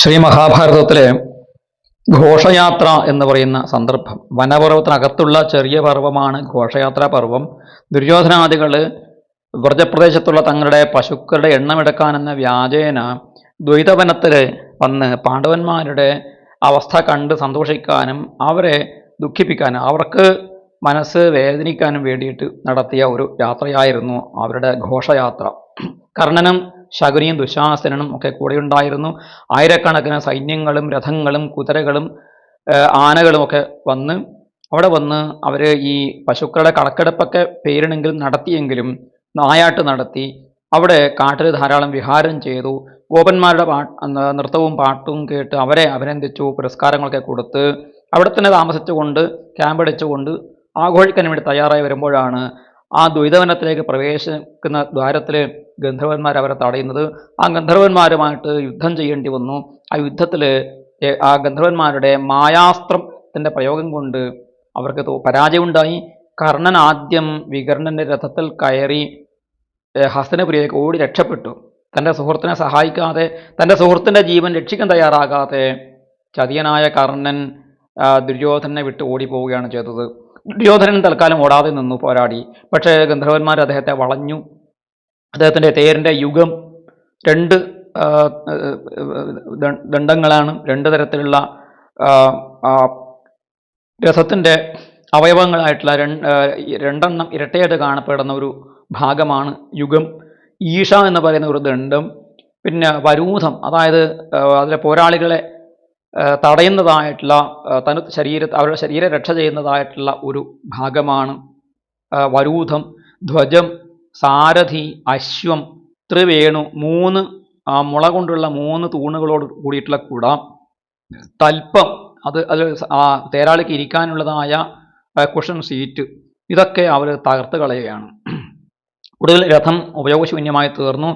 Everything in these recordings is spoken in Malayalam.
ശ്രീ മഹാഭാരതത്തിലെ ഘോഷയാത്ര എന്ന് പറയുന്ന സന്ദർഭം. വനപർവത്തിനകത്തുള്ള ചെറിയ പർവമാണ് ഘോഷയാത്രാ പർവം. ദുര്യോധനാദികൾ വ്രജപ്രദേശത്തുള്ള തങ്ങളുടെ പശുക്കളുടെ എണ്ണമെടുക്കാനെന്ന വ്യാജേന ദ്വൈതവനത്തിൽ വന്ന് പാണ്ഡവന്മാരുടെ അവസ്ഥ കണ്ട് സന്തോഷിക്കാനും അവരെ ദുഃഖിപ്പിക്കാനും അവർക്ക് മനസ്സ് വേദനിക്കാനും വേണ്ടിയിട്ട് നടത്തിയ ഒരു യാത്രയായിരുന്നു അവരുടെ ഘോഷയാത്ര. കർണനും ശകുനിയും ദുശാസനനും ഒക്കെ കൂടെയുണ്ടായിരുന്നു. ആയിരക്കണക്കിന് സൈന്യങ്ങളും രഥങ്ങളും കുതിരകളും ആനകളും ഒക്കെ വന്ന് അവിടെ വന്ന് അവർ ഈ പശുക്കളുടെ കണക്കെടുപ്പൊക്കെ പേരിണെങ്കിലും നടത്തിയെങ്കിലും നായാട്ട് നടത്തി അവിടെ കാട്ടിൽ ധാരാളം വിഹാരം ചെയ്തു. ഗോപന്മാരുടെ പാ നൃത്തവും പാട്ടും കേട്ട് അവരെ അഭിനന്ദിച്ചു പുരസ്കാരങ്ങളൊക്കെ കൊടുത്ത്. അവിടെ തന്നെ താമസിച്ചുകൊണ്ട് ക്യാമ്പടിച്ചുകൊണ്ട് ആഘോഷിക്കാൻ വേണ്ടി തയ്യാറായി വരുമ്പോഴാണ് ആ ദ്വൈതവനത്തിലേക്ക് പ്രവേശിക്കുന്ന ദ്വാരത്തിൽ ഗന്ധർവന്മാർ അവരെ തടയുന്നത്. ആ ഗന്ധർവന്മാരുമായിട്ട് യുദ്ധം ചെയ്യേണ്ടി വന്നു. ആ യുദ്ധത്തിൽ ആ ഗന്ധർവന്മാരുടെ മായാസ്ത്രത്തിന്റെ പ്രയോഗം കൊണ്ട് അവർക്ക് പരാജയമുണ്ടായി. കർണൻ ആദ്യം വികർണന്റെ രഥത്തിൽ കയറി ഹസ്തനപുരിയിലേക്ക് ഓടി രക്ഷപ്പെട്ടു. തന്റെ സുഹൃത്തിനെ സഹായിക്കാതെ തന്റെ സുഹൃത്തിന്റെ ജീവൻ രക്ഷിക്കാൻ തയ്യാറാകാതെ ചതിയനായ കർണൻ ദുര്യോധനെ വിട്ട് ഓടിപ്പോവുകയാണ് ചെയ്തത്. ദുര്യോധനൻ തൽക്കാലം ഓടാതെ നിന്നു പോരാടി. പക്ഷേ ഗന്ധർവന്മാർ അദ്ദേഹത്തെ വളഞ്ഞു. അദ്ദേഹത്തിന്റെ തേരിന്റെ യുഗം രണ്ട് ദണ്ഡങ്ങളാണ്. രണ്ട് തരത്തിലുള്ള രഥത്തിന്റെ അവയവങ്ങളായിട്ടുള്ള രണ്ട് രണ്ടെണ്ണം ഇരട്ടയായിട്ട് കാണപ്പെടുന്ന ഒരു ഭാഗമാണ് യുഗം. ഈഷ എന്ന് പറയുന്ന ഒരു ദണ്ഡം പിന്നെ വരൂധം അതായത് അതിലെ പോരാളികളെ തടയുന്നതായിട്ടുള്ള തനു ശരീര അവരുടെ ശരീരം രക്ഷ ചെയ്യുന്നതായിട്ടുള്ള ഒരു ഭാഗമാണ് വരൂധം ധ്വജം സാരഥി അശ്വം ത്രിവേണു മൂന്ന് മുള കൊണ്ടുള്ള മൂന്ന് തൂണുകളോട് കൂടിയിട്ടുള്ള കുട തൽപ്പം അത് അത് തേരാളിക്ക് ഇരിക്കാനുള്ളതായ കുഷൻ സീറ്റ് ഇതൊക്കെ അവർ തകർത്ത് കളയുകയാണ്. കൂടുതൽ രഥം ഉപയോഗശൂന്യമായി തീർന്നു.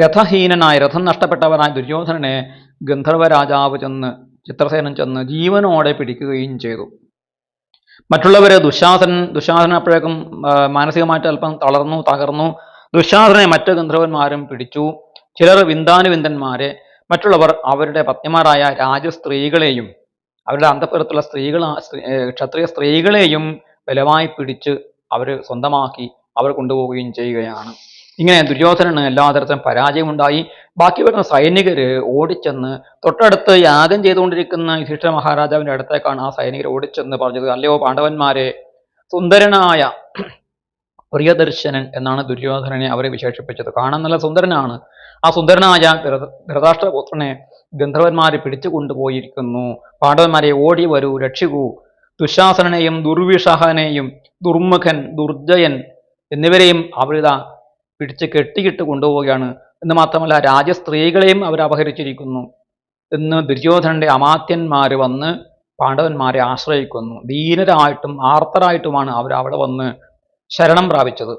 രഥഹീനനായ രഥം നഷ്ടപ്പെട്ടവനായ ദുര്യോധനനെ ഗന്ധർവ രാജാവ് ചെന്ന് ചിത്രസേനൻ ചെന്ന് ജീവനോടെ പിടിക്കുകയും ചെയ്തു. മറ്റുള്ളവരെ ദുശാസനൻ ദുശാസനൻ അപ്പോഴേക്കും മാനസികമായിട്ട് അല്പം തളർന്നു തകർന്നു. ദുശാസനെ മറ്റ് ഗന്ധർവന്മാരും പിടിച്ചു. ചിലർ വിന്ദാനുവിന്ദന്മാരെ മറ്റുള്ളവർ അവരുടെ പത്നിമാരായ രാജസ്ത്രീകളെയും അവരുടെ അന്തപുരത്തുള്ള സ്ത്രീകൾ ക്ഷത്രിയ സ്ത്രീകളെയും ബലമായി പിടിച്ച് അവർ സ്വന്തമാക്കി അവർ കൊണ്ടുപോവുകയും ചെയ്യുകയാണ്. ഇങ്ങനെ ദുര്യോധനന് എല്ലാ തരത്തിലും പരാജയമുണ്ടായി. ബാക്കി വരുന്ന സൈനികർ ഓടിച്ചെന്ന് തൊട്ടടുത്ത് യാഗം ചെയ്തുകൊണ്ടിരിക്കുന്ന യുധിഷ്ഠ മഹാരാജാവിന്റെ അടുത്തേക്കാണ് ആ സൈനികർ ഓടിച്ചെന്ന് പറഞ്ഞത്. അല്ലയോ പാണ്ഡവന്മാരെ സുന്ദരനായ പ്രിയദർശനൻ എന്നാണ് ദുര്യോധനനെ അവരെ വിശേഷിപ്പിച്ചത്. കാണാൻ നല്ല സുന്ദരനാണ്. ആ സുന്ദരനായ ധൃതാഷ്ട്രപുത്രനെ ഗന്ധർവന്മാരെ പിടിച്ചു കൊണ്ടുപോയിരിക്കുന്നു പാണ്ഡവന്മാരെ ഓടി വരൂ രക്ഷിക്കൂ. ദുശാസനെയും ദുർവിഷഹനെയും ദുർമുഖൻ ദുർജയൻ എന്നിവരെയും അവരിതാ പിടിച്ച് കെട്ടിയിട്ട് കൊണ്ടുപോവുകയാണ്. എന്ന് മാത്രമല്ല രാജസ്ത്രീകളെയും അവർ അപഹരിച്ചിരിക്കുന്നു. എന്ന് ദുര്യോധനന്റെ അമാത്യന്മാർ വന്ന് പാണ്ഡവന്മാരെ ആശ്രയിക്കുന്നു. ധീരരായിട്ടും ആർത്തരായിട്ടുമാണ് അവർ അവിടെ വന്ന് ശരണം പ്രാപിച്ചത്.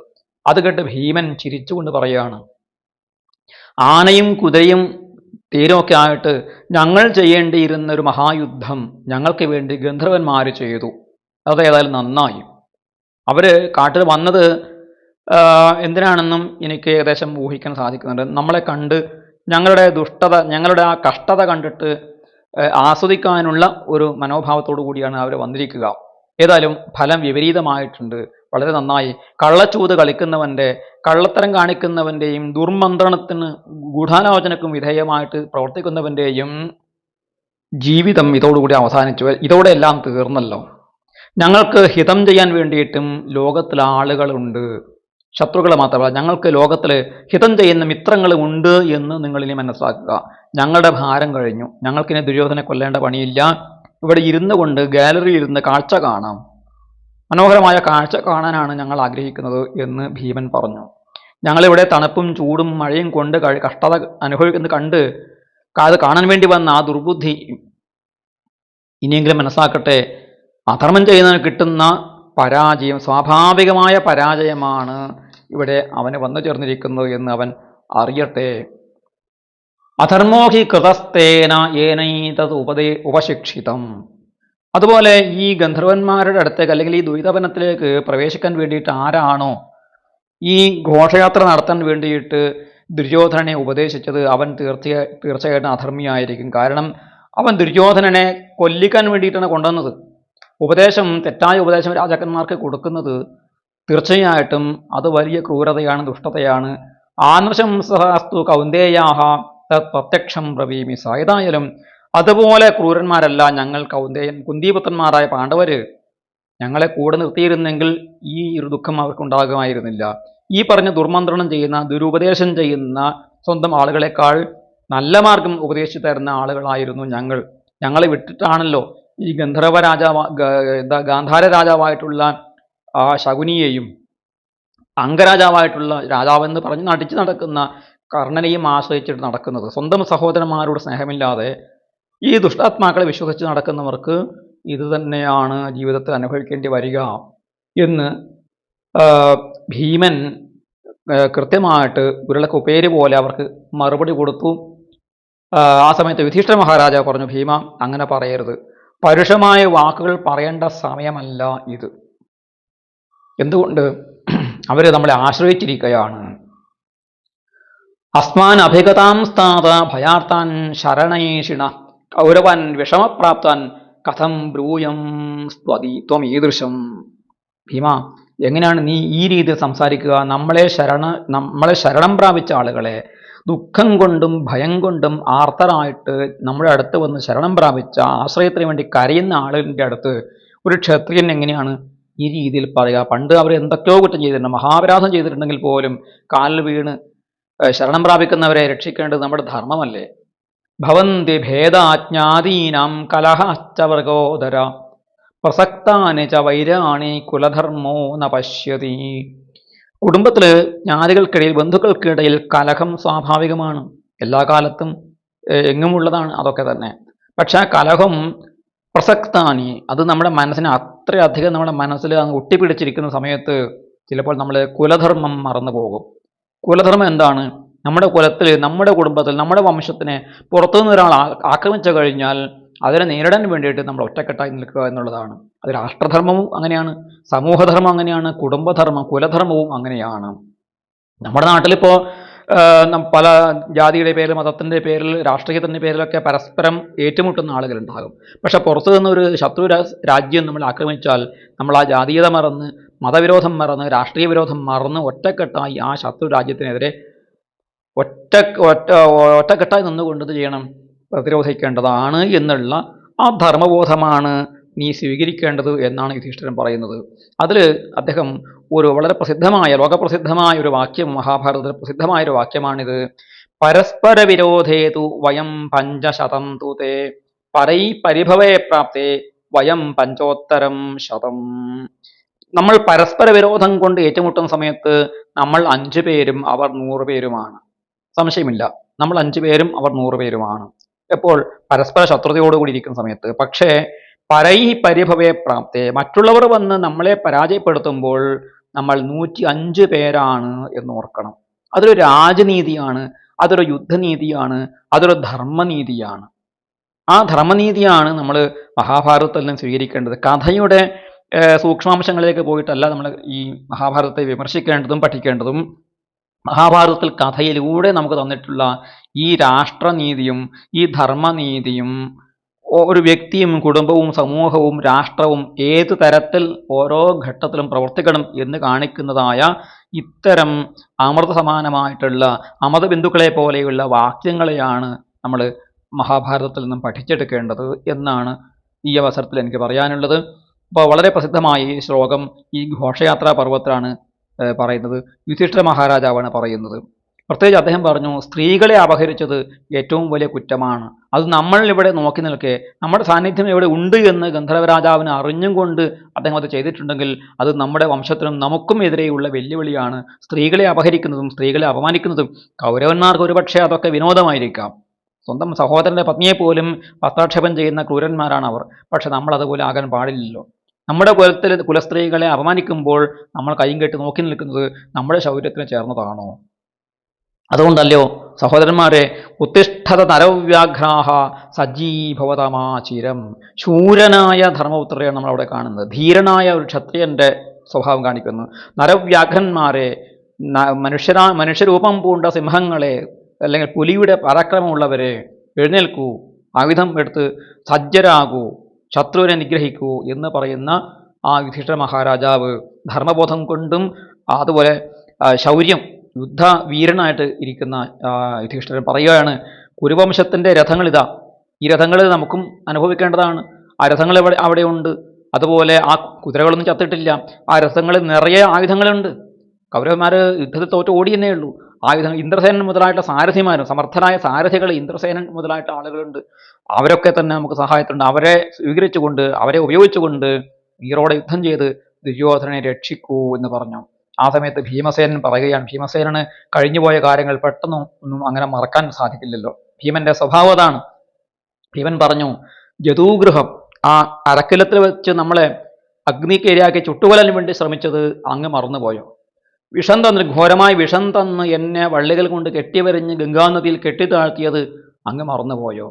അത് കേട്ട് ഭീമൻ ചിരിച്ചുകൊണ്ട് പറയുകയാണ് ആനയും കുതിരയും തീരമൊക്കെ ആയിട്ട് ഞങ്ങൾ ചെയ്യേണ്ടിയിരുന്ന ഒരു മഹായുദ്ധം ഞങ്ങൾക്ക് വേണ്ടി ഗന്ധർവന്മാർ ചെയ്തു. അതേതായാലും നന്നായി. അവർ കാട്ടിൽ വന്നത് എന്തിനാണെന്നും എനിക്ക് ഏകദേശം ഊഹിക്കാൻ സാധിക്കുന്നുണ്ട്. നമ്മളെ കണ്ട് ഞങ്ങളുടെ ദുഷ്ടത ഞങ്ങളുടെ ആ കഷ്ടത കണ്ടിട്ട് ആസ്വദിക്കാനുള്ള ഒരു മനോഭാവത്തോടു കൂടിയാണ് അവർ വന്നിരിക്കുക. ഏതായാലും ഫലം വിപരീതമായിട്ടുണ്ട്. വളരെ നന്നായി. കള്ളച്ചൂത് കളിക്കുന്നവന്റെ കള്ളത്തരം കാണിക്കുന്നവന്റെയും ദുർമന്ത്രണത്തിന് ഗൂഢാലോചനക്കും വിധേയമായിട്ട് പ്രവർത്തിക്കുന്നവന്റെയും ജീവിതം ഇതോടുകൂടി അവസാനിച്ചു. ഇതോടെ എല്ലാം തീർന്നല്ലോ. ഞങ്ങൾക്ക് ഹിതം ചെയ്യാൻ വേണ്ടിയിട്ടും ലോകത്തിൽ ആളുകളുണ്ട്. ശത്രുക്കൾ മാത്രമല്ല ഞങ്ങൾക്ക് ലോകത്തിൽ ഹിതം ചെയ്യുന്ന മിത്രങ്ങളും ഉണ്ട് എന്ന് നിങ്ങളിനി മനസ്സാക്കുക ഞങ്ങളുടെ ഭാരം കഴിഞ്ഞു. ഞങ്ങൾക്കിനി ദുര്യോധനെ കൊല്ലേണ്ട പണിയില്ല. ഇവിടെ ഇരുന്നു കൊണ്ട് ഗാലറിയിൽ ഇരുന്ന് കാഴ്ച കാണാം. മനോഹരമായ കാഴ്ച കാണാനാണ് ഞങ്ങൾ ആഗ്രഹിക്കുന്നത് എന്ന് ഭീമൻ പറഞ്ഞു. ഞങ്ങളിവിടെ തണുപ്പും ചൂടും മഴയും കൊണ്ട് കഷ്ടത അനുഭവിക്കുന്നത് കണ്ട് അത് കാണാൻ വേണ്ടി വന്ന ആ ദുർബുദ്ധി ഇനിയെങ്കിലും മനസ്സാക്കട്ടെ അധർമ്മം ചെയ്യുന്നതിന് കിട്ടുന്ന പരാജയം സ്വാഭാവികമായ പരാജയമാണ് ഇവിടെ അവന് വന്നു ചേർന്നിരിക്കുന്നത് എന്ന് അവൻ അറിയട്ടെ. അധർമ്മോഹി കൃതസ്തേന ഏനൈതത് ഉപദേ ഉപശിക്ഷിതം. അതുപോലെ ഈ ഗന്ധർവന്മാരുടെ അടുത്തേക്ക് അല്ലെങ്കിൽ ഈ ദ്വൈതവനത്തിലേക്ക് പ്രവേശിക്കാൻ വേണ്ടിയിട്ട് ആരാണോ ഈ ഘോഷയാത്ര നടത്താൻ വേണ്ടിയിട്ട് ദുര്യോധനനെ ഉപദേശിച്ചത് അവൻ തീർച്ച തീർച്ചയായിട്ടും അധർമ്മിയായിരിക്കും. കാരണം അവൻ ദുര്യോധനനെ കൊല്ലിക്കാൻ വേണ്ടിയിട്ടാണ് കൊണ്ടുവന്നത്. ഉപദേശം തെറ്റായ ഉപദേശം രാജാക്കന്മാർക്ക് കൊടുക്കുന്നത് തീർച്ചയായിട്ടും അത് വലിയ ക്രൂരതയാണ് ദുഷ്ടതയാണ്. ആനൃശംസസ്തു കൗന്ദേയാഹ തത് പ്രത്യക്ഷം പ്രവീമിസ അതുപോലെ ക്രൂരന്മാരല്ല ഞങ്ങൾ കൗന്ദേയൻ കുന്തിപുത്രന്മാരായ പാണ്ഡവര്. ഞങ്ങളെ കൂടെ നിർത്തിയിരുന്നെങ്കിൽ ഈ ഒരു ദുഃഖം അവർക്കുണ്ടാകുമായിരുന്നില്ല. ഈ പറഞ്ഞ ദുർമന്ത്രണം ചെയ്യുന്ന ദുരുപദേശം ചെയ്യുന്ന സ്വന്തം ആളുകളെക്കാൾ നല്ല മാർഗം ഉപദേശിച്ചു തരുന്ന ആളുകളായിരുന്നു ഞങ്ങൾ. ഞങ്ങളെ വിട്ടിട്ടാണല്ലോ ഈ ഗന്ധർവ രാജാവ് എന്താ ഗാന്ധാര രാജാവായിട്ടുള്ള ആ ശകുനിയെയും അംഗരാജാവായിട്ടുള്ള രാജാവെന്ന് പറഞ്ഞ് നടിച്ച് നടക്കുന്ന കർണനെയും ആശ്രയിച്ചിട്ട് നടക്കുന്നത്. സ്വന്തം സഹോദരന്മാരോട് സ്നേഹമില്ലാതെ ഈ ദുഷ്ടാത്മാക്കളെ വിശ്വസിച്ച് നടക്കുന്നവർക്ക് ഇത് തന്നെയാണ് ജീവിതത്തിൽ അനുഭവിക്കേണ്ടി വരിക എന്ന് ഭീമൻ കൃത്യമായിട്ട് ഉരുളക്ക് പേര് പോലെ അവർക്ക് മറുപടി കൊടുത്തു. ആ, സമയത്ത് യുധിഷ്ഠിര മഹാരാജാവ് പറഞ്ഞു ഭീമ അങ്ങനെ പറയരുത്. പരുഷമായ വാക്കുകൾ പറയേണ്ട സമയമല്ല ഇത്. എന്തുകൊണ്ട് അവർ നമ്മളെ ആശ്രയിച്ചിരിക്കുകയാണ് അസ്മാൻ അഭിഗതാം സ്ഥാത ഭയാർത്താൻ ശരണേഷിണ കൗരവൻ വിഷമപ്രാപ്താൻ. കഥം ബ്രൂയം സ്ത്വതി ത്വം ഈദൃശം ഭീമ എങ്ങനെയാണ് നീ ഈ രീതിയിൽ സംസാരിക്കുക? നമ്മളെ ശരണ നമ്മളെ ശരണം പ്രാപിച്ച ആളുകളെ ദുഃഖം കൊണ്ടും ഭയം കൊണ്ടും ആർത്തരായിട്ട് നമ്മുടെ അടുത്ത് വന്ന് ശരണം പ്രാപിച്ച ആശ്രയത്തിന് വേണ്ടി കരയുന്ന ആളുകളുടെ അടുത്ത് ഒരു ക്ഷത്രിയൻ എങ്ങനെയാണ് ഈ രീതിയിൽ പറയുക. പണ്ട് അവർ എന്തൊക്കെയോ കുറ്റം ചെയ്തിട്ടുണ്ട് മഹാപരാധം ചെയ്തിട്ടുണ്ടെങ്കിൽ പോലും കാലിൽ വീണ് ശരണം പ്രാപിക്കുന്നവരെ രക്ഷിക്കേണ്ടത് നമ്മുടെ ധർമ്മമല്ലേ? ഭവന്തി ഭേദാജ്ഞാതീനാം കലഹശ്ചവർഗോദര പ്രസക്താനി ച വൈരാണി കുലധർമ്മോ ന പശ്യതി. കുടുംബത്തിൽ ജ്ഞാതികൾക്കിടയിൽ ബന്ധുക്കൾക്കിടയിൽ കലഹം സ്വാഭാവികമാണ്. എല്ലാ കാലത്തും എങ്ങുമുള്ളതാണ് അതൊക്കെ തന്നെ. പക്ഷെ ആ കലഹം പ്രസക്താനി അത് നമ്മുടെ മനസ്സിനെ അത്രയധികം നമ്മുടെ മനസ്സിൽ ഒട്ടിപ്പിടിച്ചിരിക്കുന്ന സമയത്ത് ചിലപ്പോൾ നമ്മൾ കുലധർമ്മം മറന്നു പോകും. കുലധർമ്മം എന്താണ്? നമ്മുടെ കുലത്തിൽ നമ്മുടെ കുടുംബത്തിൽ നമ്മുടെ വംശത്തിനെ പുറത്തുനിന്ന് ഒരാൾ ആക്രമിച്ചു കഴിഞ്ഞാൽ അതിനെ നേരിടാൻ വേണ്ടിയിട്ട് നമ്മൾ ഒറ്റക്കെട്ടായി നിൽക്കുക എന്നുള്ളതാണ്. അത് രാഷ്ട്രധർമ്മവും അങ്ങനെയാണ് സമൂഹധർമ്മം അങ്ങനെയാണ് കുടുംബധർമ്മം കുലധർമ്മവും അങ്ങനെയാണ്. നമ്മുടെ നാട്ടിലിപ്പോൾ പല ജാതിയുടെ പേരിൽ മതത്തിന്റെ പേരിൽ രാഷ്ട്രീയത്തിന്റെ പേരിലൊക്കെ പരസ്പരം ഏറ്റുമുട്ടുന്ന ആളുകളുണ്ടാകും. പക്ഷേ പുറത്തു നിന്ന് ഒരു ശത്രു രാജ്യം നമ്മൾ ആക്രമിച്ചാൽ നമ്മൾ ആ ജാതീയത മറന്ന് മതവിരോധം മറന്ന് രാഷ്ട്രീയ വിരോധം മറന്ന് ഒറ്റക്കെട്ടായി ആ ശത്രു രാജ്യത്തിനെതിരെ ഒറ്റ ഒറ്റ ഒറ്റക്കെട്ടായി നിന്നുകൊണ്ട് ചെയ്യണം? പ്രതിരോധിക്കേണ്ടതാണ് എന്നുള്ള ആ ധർമ്മബോധമാണ് നീ സ്വീകരിക്കേണ്ടത് എന്നാണ് യുധിഷ്ഠിരൻ പറയുന്നത്. അതിൽ അദ്ദേഹം ഒരു വളരെ പ്രസിദ്ധമായ ലോകപ്രസിദ്ധമായ ഒരു വാക്യം മഹാഭാരതത്തിൽ പ്രസിദ്ധമായ ഒരു വാക്യമാണിത്. പരസ്പര വിരോധേതു വയം പഞ്ചശതം തൂതേ പരൈ പരിഭവേ പ്രാപ്തേ വയം പഞ്ചോത്തരം ശതം. നമ്മൾ പരസ്പര വിരോധം കൊണ്ട് ഏറ്റുമുട്ടുന്ന സമയത്ത് നമ്മൾ അഞ്ചു പേരും അവർ നൂറ് പേരുമാണ്. സംശയമില്ല. നമ്മൾ അഞ്ചു പേരും അവർ നൂറ് പേരുമാണ്. എപ്പോൾ? പരസ്പര ശത്രുതയോടുകൂടി ഇരിക്കുന്ന സമയത്ത്. പക്ഷേ പരൈ പരിഭവേ പ്രാപ്തേ മറ്റുള്ളവർ വന്ന് നമ്മളെ പരാജയപ്പെടുത്തുമ്പോൾ നമ്മൾ നൂറ്റി അഞ്ച് പേരാണ് എന്ന് ഓർക്കണം. അതൊരു രാജനീതിയാണ് അതൊരു യുദ്ധനീതിയാണ് അതൊരു ധർമ്മനീതിയാണ്. ആ ധർമ്മനീതിയാണ് നമ്മൾ മഹാഭാരതത്തിൽ നിന്ന് സ്വീകരിക്കേണ്ടത്. കഥയുടെ സൂക്ഷ്മാംശങ്ങളിലേക്ക് പോയിട്ടല്ല നമ്മൾ ഈ മഹാഭാരതത്തെ വിമർശിക്കേണ്ടതും പഠിക്കേണ്ടതും. മഹാഭാരതത്തിൽ കഥയിലൂടെ നമുക്ക് തന്നിട്ടുള്ള ഈ രാഷ്ട്രനീതിയും ഈ ധർമ്മനീതിയും ഒരു വ്യക്തിയും കുടുംബവും സമൂഹവും രാഷ്ട്രവും ഏത് തരത്തിൽ ഓരോ ഘട്ടത്തിലും പ്രവർത്തിക്കണം എന്ന് കാണിക്കുന്നതായ ഇത്തരം അമൃത സമാനമായിട്ടുള്ള അമൃതബിന്ദുക്കളെ പോലെയുള്ള വാക്യങ്ങളെയാണ് നമ്മൾ മഹാഭാരതത്തിൽ നിന്നും പഠിച്ചെടുക്കേണ്ടത് എന്നാണ് ഈ അവസരത്തിൽ എനിക്ക് പറയാനുള്ളത്. അപ്പോൾ വളരെ പ്രസിദ്ധമായ ഈ ശ്ലോകം ഈ ഘോഷയാത്രാ പർവത്തിലാണ് പറയുന്നത്. യുധിഷ്ഠിര മഹാരാജാവാണ് പറയുന്നത്. പ്രത്യേകിച്ച് അദ്ദേഹം പറഞ്ഞു സ്ത്രീകളെ അപഹരിച്ചത് ഏറ്റവും വലിയ കുറ്റമാണ്. അത് നമ്മൾ ഇവിടെ നോക്കി നിൽക്കെ നമ്മുടെ സാന്നിധ്യം ഇവിടെ ഉണ്ട് എന്ന് ഗന്ധർവരാജാവിന് അറിഞ്ഞും കൊണ്ട് അദ്ദേഹം അത് ചെയ്തിട്ടുണ്ടെങ്കിൽ അത് നമ്മുടെ വംശത്തിനും നമുക്കും എതിരെയുള്ള വെല്ലുവിളിയാണ്. സ്ത്രീകളെ അപഹരിക്കുന്നതും സ്ത്രീകളെ അപമാനിക്കുന്നതും കൗരവന്മാർക്ക് ഒരുപക്ഷെ അതൊക്കെ വിനോദമായിരിക്കാം. സ്വന്തം സഹോദരന്റെ പത്നിയെ പോലും വസ്ത്രാക്ഷേപം ചെയ്യുന്ന ക്രൂരന്മാരാണ് അവർ പക്ഷെ നമ്മൾ അതുപോലെ ആകാൻ പാടില്ലല്ലോ. നമ്മുടെ കുലത്തിൽ കുലസ്ത്രീകളെ അപമാനിക്കുമ്പോൾ നമ്മൾ കൈയും കെട്ടി നോക്കി നിൽക്കുന്നത് നമ്മുടെ ശൗര്യത്തിന് ചേർന്നതാണോ? അതുകൊണ്ടല്ലോ സഹോദരന്മാരെ ഉത്തിഷ്ഠത നരവ്യാഘ്രാഹ സജീഭവതമാചിരം ശൂരനായ ധർമ്മപുത്രരെയാണ് നമ്മൾ അവിടെ കാണുന്നത്. ധീരനായ ഒരു ക്ഷത്രിയന്റെ സ്വഭാവം കാണിക്കുന്നു. നരവ്യാഘ്രന്മാരെ മനുഷ്യരാ മനുഷ്യരൂപം പൂണ്ട സിംഹങ്ങളെ അല്ലെങ്കിൽ പുലിയുടെ പരാക്രമമുള്ളവരെ എഴുന്നേൽക്കൂ. ആയുധം എടുത്ത് സജ്ജരാകൂ. ശത്രുവിനെ നിഗ്രഹിക്കൂ എന്ന് പറയുന്ന ആ വിധിഷ്ഠ മഹാരാജാവ് ധർമ്മബോധം കൊണ്ടും അതുപോലെ ശൗര്യം യുദ്ധ വീരനായിട്ട് ഇരിക്കുന്ന യുധിഷ്ഠിരൻ പറയുകയാണ് കുരുവംശത്തിന്റെ രഥങ്ങളിതാ. ഈ രഥങ്ങൾ നമുക്കും അനുഭവിക്കേണ്ടതാണ്. ആ രഥങ്ങൾ എവിടെ അവിടെയുണ്ട്. അതുപോലെ ആ കുതിരകളൊന്നും ചത്തിട്ടില്ല. ആ രഥങ്ങളിൽ നിറയെ ആയുധങ്ങളുണ്ട്. കൗരവന്മാർ യുദ്ധത്തിൽ തോറ്റ് ഓടിയെന്നേ ഉള്ളൂ. ആയുധങ്ങൾ ഇന്ദ്രസേനൻ മുതലായിട്ട് സാരഥിമാരും സമർത്ഥരായ സാരഥികൾ ഇന്ദ്രസേനൻ മുതലായിട്ട് ആളുകളുണ്ട്. അവരൊക്കെ തന്നെ നമുക്ക് സഹായത്തുണ്ട് അവരെ സ്വീകരിച്ചുകൊണ്ട് അവരെ ഉപയോഗിച്ചുകൊണ്ട് വീറോടെ യുദ്ധം ചെയ്ത് ദുര്യോധനെ രക്ഷിക്കൂ എന്ന് പറഞ്ഞു. ആ സമയത്ത് ഭീമസേനൻ പറയുകയാണ് ഭീമസേനന് കഴിഞ്ഞുപോയ കാര്യങ്ങൾ പെട്ടെന്ന് ഒന്നും അങ്ങനെ മറക്കാൻ സാധിക്കില്ലല്ലോ. ഭീമന്റെ സ്വഭാവം അതാണ്. ഭീമൻ പറഞ്ഞു ജതൂഗൃഹം ആ അരക്കിലത്തിൽ വെച്ച് നമ്മളെ അഗ്നിക്ക് ഇരയാക്കി ചുട്ടുകൊല്ലാൻ വേണ്ടി ശ്രമിച്ചത് അങ്ങ് മറന്നുപോയോ? വിഷം തന്ന് ഘോരമായി വിഷം തന്ന് എന്നെ വള്ളികൾ കൊണ്ട് കെട്ടിവരിഞ്ഞ് ഗംഗാനദിയിൽ കെട്ടിത്താഴ്ത്തിയത് അങ്ങ് മറന്നുപോയോ?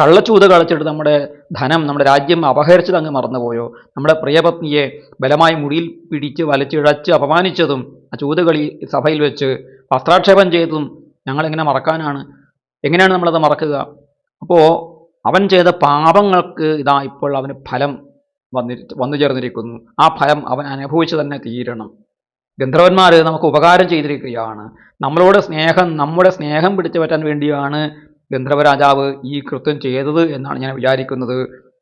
കള്ളച്ചൂത് കളിച്ചിട്ട് നമ്മുടെ ധനം നമ്മുടെ രാജ്യം അപഹരിച്ചത് അങ്ങ് മറന്നുപോയോ? നമ്മുടെ പ്രിയപത്നിയെ ബലമായി മുടിയിൽ പിടിച്ച് വലിച്ചിഴച്ച് അപമാനിച്ചതും ആ ചൂതുകളി സഭയിൽ വെച്ച് വസ്ത്രാക്ഷേപം ചെയ്തതും ഞങ്ങളെങ്ങനെ മറക്കാനാണ്? എങ്ങനെയാണ് നമ്മളത് മറക്കുക? അപ്പോൾ അവൻ ചെയ്ത പാപങ്ങൾക്ക് ഇതാ ഇപ്പോൾ അവന് ഫലം വന്നി വന്നു ചേർന്നിരിക്കുന്നു. ആ ഫലം അവൻ അനുഭവിച്ചു തന്നെ തീരണം. ഗന്ധർവന്മാർ നമുക്ക് ഉപകാരം ചെയ്തിരിക്കുകയാണ്. നമ്മളോട് സ്നേഹം നമ്മുടെ സ്നേഹം പിടിച്ചു പറ്റാൻ വേണ്ടിയാണ് ഗന്ധർവരാജാവ് ഈ കൃത്യം ചെയ്തത് എന്നാണ് ഞാൻ വിചാരിക്കുന്നത്.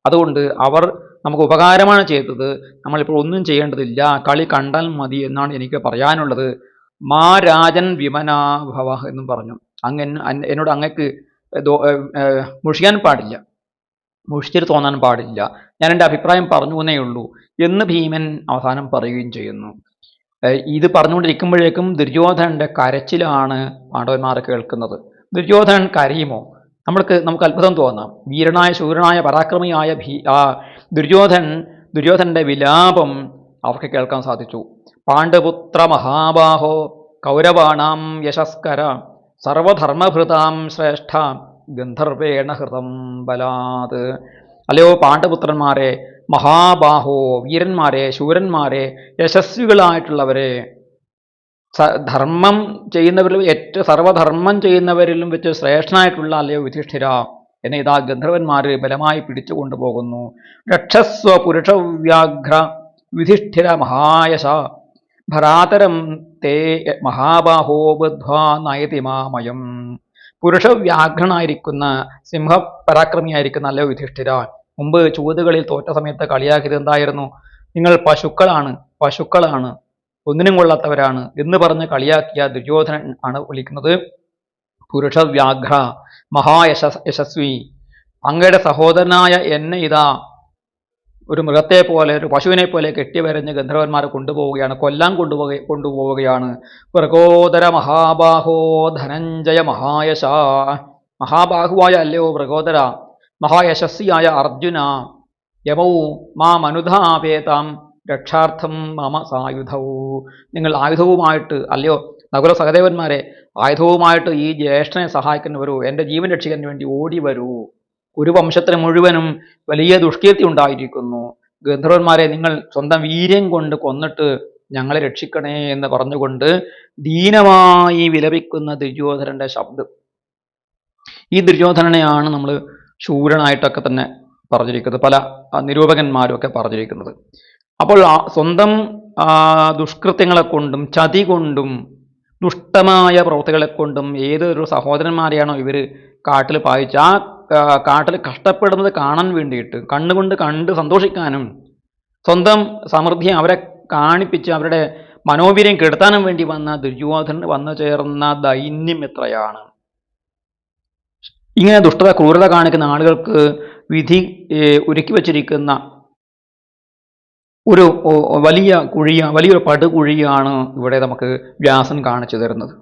അതുകൊണ്ട് അവർ നമുക്ക് ഉപകാരമാണ് ചെയ്തത്. നമ്മളിപ്പോൾ ഒന്നും ചെയ്യേണ്ടതില്ല. കളി കണ്ടാൽ മതി എന്നാണ് എനിക്ക് പറയാനുള്ളത്. മാ രാജൻ വിമനാഭവ എന്നും പറഞ്ഞു. അങ്ങ് എന്നോട് അങ്ങക്ക് മുഷിയാൻ പാടില്ല. മുഷിച്ചിട്ട് തോന്നാൻ പാടില്ല. ഞാൻ എന്റെ അഭിപ്രായം പറഞ്ഞു എന്നേ ഉള്ളൂ എന്ന് ഭീമൻ അവസാനം പറയുകയും ചെയ്യുന്നു. ഇത് പറഞ്ഞുകൊണ്ടിരിക്കുമ്പോഴേക്കും ദുര്യോധനന്റെ കരച്ചിലാണ് പാണ്ഡവന്മാർ കേൾക്കുന്നത്. ദുര്യോധനൻ കരയുമോ? നമ്മൾക്ക് നമുക്ക് അത്ഭുതം തോന്നാം. വീരനായ ശൂരനായ പരാക്രമിയായ ഭീ ആ ദുര്യോധൻ ദുര്യോധന്റെ വിലാപം അവർക്ക് കേൾക്കാൻ സാധിച്ചു. പാണ്ഡുപുത്ര മഹാബാഹോ കൗരവാണാം യശസ്കര സർവധർമ്മഭൃതാം ശ്രേഷ്ഠ ഗന്ധർവേണ ഹൃതം ബലാത്. അല്ലയോ പാണ്ഡപുത്രന്മാരെ മഹാബാഹോ വീരന്മാരെ ശൂരന്മാരെ യശസ്വികളായിട്ടുള്ളവരെ ധർമ്മം ചെയ്യുന്നവരിലും ഏറ്റവും സർവധർമ്മം ചെയ്യുന്നവരിലും വെച്ച് ശ്രേഷ്ഠനായിട്ടുള്ള അല്ലയോ യുധിഷ്ഠിര എന്നെ ഇതാ ഗന്ധർവന്മാർ ബലമായി പിടിച്ചു കൊണ്ടുപോകുന്നു. രക്ഷസ്വ പുരുഷവ്യാഘ്ര യുധിഷ്ഠിര മഹായശ. ഭരാതരം തേ മഹാബാഹോ ബദ്ധ്വാ നയതി മാമയം. പുരുഷവ്യാഘ്രനായിരിക്കുന്ന സിംഹപരാക്രമിയായിരിക്കുന്ന അല്ലയോ യുധിഷ്ഠിര. മുമ്പ് ചൂതുകളിൽ തോറ്റ സമയത്ത് കളിയാക്കിയത് എന്തായിരുന്നു? നിങ്ങൾ പശുക്കളാണ് പശുക്കളാണ്. ഒന്നിനും കൊള്ളാത്തവരാണ് എന്ന് പറഞ്ഞ് കളിയാക്കിയ ദുര്യോധനൻ ആണ് വിളിക്കുന്നത്. പുരുഷവ്യാഘ്ര മഹായശ യശസ്വി. അങ്ങയുടെ സഹോദരനായ എന്നെ ഇതാ ഒരു മൃഗത്തെ പോലെ ഒരു പശുവിനെ പോലെ കെട്ടിവരഞ്ഞ് ഗന്ധർവന്മാരെ കൊണ്ടുപോവുകയാണ്. കൊല്ലാൻ കൊണ്ടുപോക കൊണ്ടുപോവുകയാണ്. മൃഗോദര മഹാബാഹോ ധനഞ്ജയ മഹായശ. മഹാബാഹുവായ അല്ലയോ മൃഗോദര? മഹായശസ്വിയായ അർജുന. യമൗ മാം അനുധാപേതാം രക്ഷാർത്ഥം മമ സായുധവും നിങ്ങൾ ആയുധവുമായിട്ട് അല്ലയോ നകുല സഹദേവന്മാരെ ആയുധവുമായിട്ട് ഈ ജ്യേഷ്ഠനെ സഹായിക്കാൻ വരൂ. എന്റെ ജീവൻ രക്ഷിക്കാൻ വേണ്ടി ഓടി വരൂ. ഒരു വംശത്തിന് മുഴുവനും വലിയ ദുഷ്കീർത്തി ഉണ്ടായിരിക്കുന്നു. ഗന്ധർവന്മാരെ നിങ്ങൾ സ്വന്തം വീര്യം കൊണ്ട് കൊന്നിട്ട് ഞങ്ങളെ രക്ഷിക്കണേ എന്ന് പറഞ്ഞുകൊണ്ട് ദീനമായി വിലപിക്കുന്ന ദുര്യോധനന്റെ ശബ്ദം. ഈ ദുര്യോധനനെയാണ് നമ്മൾ ശൂരനായിട്ടൊക്കെ തന്നെ പറഞ്ഞിരിക്കുന്നത്. പല നിരൂപകന്മാരും ഒക്കെ പറഞ്ഞിരിക്കുന്നത്. അപ്പോൾ സ്വന്തം ദുഷ്കൃത്യങ്ങളെ കൊണ്ടും ചതി കൊണ്ടും ദുഷ്ടമായ പ്രവൃത്തികളെ കൊണ്ടും ഏതൊരു സഹോദരന്മാരെയാണോ ഇവർ കാട്ടിൽ പായിച്ച് ആ കാട്ടിൽ കഷ്ടപ്പെടുന്നത് കാണാൻ വേണ്ടിയിട്ട് കണ്ണുകൊണ്ട് കണ്ട് സന്തോഷിക്കാനും സ്വന്തം സമൃദ്ധി അവരെ കാണിപ്പിച്ച് അവരുടെ മനോവീര്യം കെടുത്താനും വേണ്ടി വന്ന ദുര്യോധനന് വന്നു ചേർന്ന ദൈന്യം എത്രയാണ്? ഇങ്ങനെ ദുഷ്ടത ക്രൂരത കാണിക്കുന്ന ആളുകൾക്ക് വിധി ഒരുക്കി വച്ചിരിക്കുന്ന ഒരു വലിയ കുഴിയ വലിയൊരു പടുകുഴിയാണ് ഇവിടെ നമുക്ക് വ്യാസൻ കാണിച്ചു തരുന്നത്.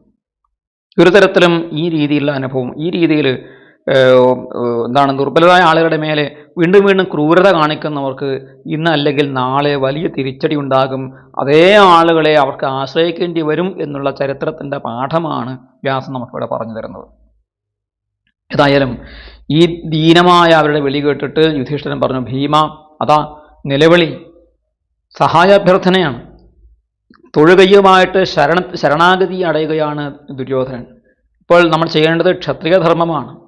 ഒരു തരത്തിലും ഈ രീതിയിലുള്ള അനുഭവം ഈ രീതിയിൽ എന്താണ് ദുർബലരായ ആളുകളുടെ മേലെ വീണ്ടും വീണ്ടും ക്രൂരത കാണിക്കുന്നവർക്ക് ഇന്ന് അല്ലെങ്കിൽ നാളെ വലിയ തിരിച്ചടി ഉണ്ടാകും. അതേ ആളുകളെ അവർക്ക് ആശ്രയിക്കേണ്ടി വരും എന്നുള്ള ചരിത്രത്തിന്റെ പാഠമാണ് വ്യാസൻ നമുക്കിവിടെ പറഞ്ഞു തരുന്നത്. ഏതായാലും ഈ ദീനമായ അവരുടെ വിളി കേട്ടിട്ട് യുധിഷ്ഠിരൻ പറഞ്ഞു ഭീമ അതാ നിലവിളി സഹായാഭ്യർത്ഥനയാണ്. തൊഴുകയുമായിട്ട് ശരണ ശരണാഗതി അടയുകയാണ് ദുര്യോധനൻ. ഇപ്പോൾ നമ്മൾ ചെയ്യേണ്ടത് ക്ഷത്രിയ ധർമ്മമാണ്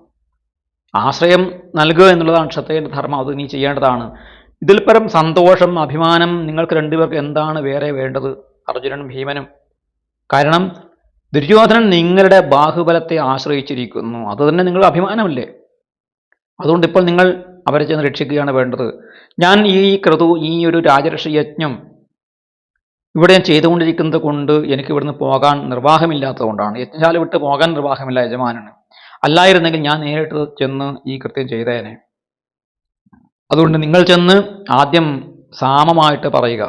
ആശ്രയം നൽകുക എന്നുള്ളതാണ് ക്ഷത്രിയന്റെ ധർമ്മം അത് നീ ചെയ്യേണ്ടതാണ്. ഇതിൽ പരം സന്തോഷം അഭിമാനം നിങ്ങൾക്ക് രണ്ടുപേർക്ക് എന്താണ് വേറെ വേണ്ടത്? അർജുനനും ഭീമനും. കാരണം ദുര്യോധനൻ നിങ്ങളുടെ ബാഹുബലത്തെ ആശ്രയിച്ചിരിക്കുന്നു. അത് തന്നെ നിങ്ങളുടെ അഭിമാനമല്ലേ? അതുകൊണ്ട് ഇപ്പോൾ നിങ്ങൾ അവരെ ചെന്ന് രക്ഷിക്കുകയാണ് വേണ്ടത്. ഞാൻ ഈ ക്രതു ഈ ഒരു രാജരക്ഷ യജ്ഞം ഇവിടെ ഞാൻ ചെയ്തുകൊണ്ടിരിക്കുന്നത് കൊണ്ട് എനിക്ക് ഇവിടുന്ന് പോകാൻ നിർവാഹമില്ലാത്തതുകൊണ്ടാണ്. യജ്ഞശാല വിട്ട് പോകാൻ നിർവാഹമില്ല യജമാനാണ് അല്ലായിരുന്നെങ്കിൽ ഞാൻ നേരിട്ട് ചെന്ന് ഈ കൃത്യം ചെയ്തേനെ. അതുകൊണ്ട് നിങ്ങൾ ചെന്ന് ആദ്യം സാമമായിട്ട് പറയുക.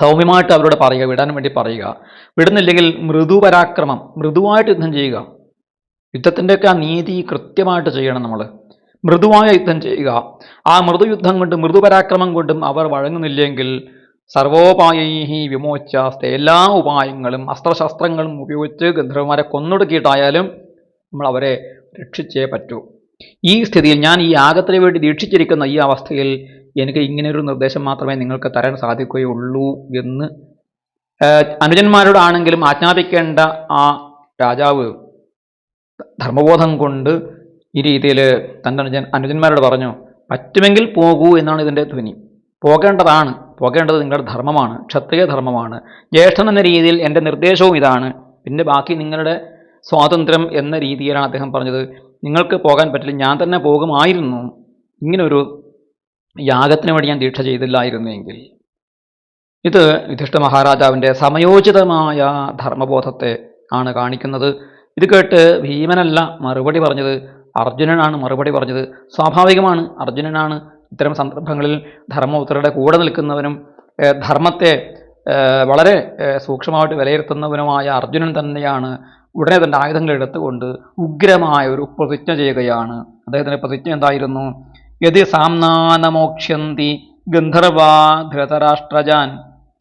സൗമ്യമായിട്ട് അവരോട് പറയുക വിടാൻ വേണ്ടി പറയുക. വിടുന്നില്ലെങ്കിൽ മൃദുപരാക്രമം മൃദുവായിട്ട് യുദ്ധം ചെയ്യുക. യുദ്ധത്തിന്റെയൊക്കെ ആ നീതി കൃത്യമായിട്ട് ചെയ്യണം നമ്മൾ മൃദുവായ യുദ്ധം ചെയ്യുക. ആ മൃദുയുദ്ധം കൊണ്ടും മൃദുപരാക്രമം കൊണ്ടും അവർ വഴങ്ങുന്നില്ലെങ്കിൽ സർവോപായൈഹി വിമോച്ചാസ്ത എല്ലാ ഉപായങ്ങളും അസ്ത്രശസ്ത്രങ്ങളും ഉപയോഗിച്ച് ഗന്ധർവന്മാരെ കൊന്നൊടുക്കിയിട്ടായാലും നമ്മൾ അവരെ രക്ഷിച്ചേ പറ്റൂ. ഈ സ്ഥിതിയിൽ ഞാൻ ഈ യാഗത്തിന് വേണ്ടി ദീക്ഷിച്ചിരിക്കുന്ന ഈ അവസ്ഥയിൽ എനിക്ക് ഇങ്ങനെയൊരു നിർദ്ദേശം മാത്രമേ നിങ്ങൾക്ക് തരാൻ സാധിക്കുകയുള്ളൂ എന്ന് അനുജന്മാരോടാണെങ്കിലും ആജ്ഞാപിക്കേണ്ട ആ രാജാവ് ധർമ്മബോധം കൊണ്ട് ഈ രീതിയിൽ തന്റെ അനുജൻ അനുജന്മാരോട് പറഞ്ഞു പറ്റുമെങ്കിൽ പോകൂ എന്നാണ് ഇതിന്റെ ധ്വനി. പോകേണ്ടതാണ് പോകേണ്ടത് നിങ്ങളുടെ ധർമ്മമാണ് ക്ഷത്രിയ ധർമ്മമാണ്. ജ്യേഷ്ഠൻ എന്ന രീതിയിൽ എന്റെ നിർദ്ദേശവും ഇതാണ്. പിന്നെ ബാക്കി നിങ്ങളുടെ സ്വാതന്ത്ര്യം എന്ന രീതിയിലാണ് അദ്ദേഹം പറഞ്ഞത്. നിങ്ങൾക്ക് പോകാൻ പറ്റില്ല ഞാൻ തന്നെ പോകുമായിരുന്നു. ഇങ്ങനൊരു യാഗത്തിന് വേണ്ടി ഞാൻ ദീക്ഷ ചെയ്തില്ലായിരുന്നെങ്കിൽ. ഇത് യുധിഷ്ഠ മഹാരാജാവിന്റെ സമയോചിതമായ ധർമ്മബോധത്തെ ആണ് കാണിക്കുന്നത്. ഇത് കേട്ട് ഭീമനല്ല മറുപടി പറഞ്ഞത് അർജുനനാണ് മറുപടി പറഞ്ഞത്. സ്വാഭാവികമാണ് അർജുനനാണ് ഇത്തരം സന്ദർഭങ്ങളിൽ ധർമ്മപുത്രരുടെ കൂടെ നിൽക്കുന്നവനും ധർമ്മത്തെ വളരെ സൂക്ഷ്മമായിട്ട് വിലയിരുത്തുന്നവനുമായ അർജുനൻ തന്നെയാണ് ഉടനെ തന്റെ ആയുധങ്ങൾ എടുത്തുകൊണ്ട് ഉഗ്രമായ ഒരു പ്രതിജ്ഞ ചെയ്യുകയാണ്. അദ്ദേഹത്തിന്റെ പ്രതിജ്ഞ എന്തായിരുന്നു? യതി സാംനാനമോക്ഷ്യന്തി ഗന്ധർവാ ധൃതരാഷ്ട്രജാൻ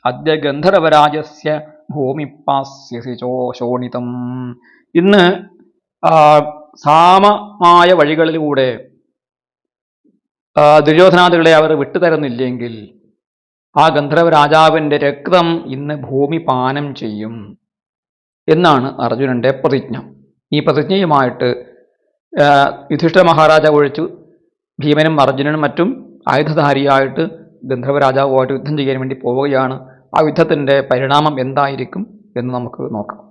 അദ്യ ഗന്ധർവരാജസ്യ ഭൂമിപ്പാസ്യസി ചോ ശോണിതം. ഇന്ന് സാമമായ വഴികളിലൂടെ ദുര്യോധനാദികളെ അവർ വിട്ടുതരുന്നില്ലെങ്കിൽ ആ ഗന്ധർവ രാജാവിന്റെ രക്തം ഇന്ന് ഭൂമി പാനം ചെയ്യും എന്നാണ് അർജുനന്റെ പ്രതിജ്ഞ. ഈ പ്രതിജ്ഞയുമായിട്ട് യുധിഷ്ഠ മഹാരാജാവ് ഒഴിച്ചു ഭീമനും അർജുനനും മറ്റും ആയുധധാരിയായിട്ട് ഗന്ധർവ രാജാവുമായിട്ട് യുദ്ധം ചെയ്യാൻ വേണ്ടി പോവുകയാണ്. ആ യുദ്ധത്തിന്റെ പരിണാമം എന്തായിരിക്കും എന്ന് നമുക്ക് നോക്കാം.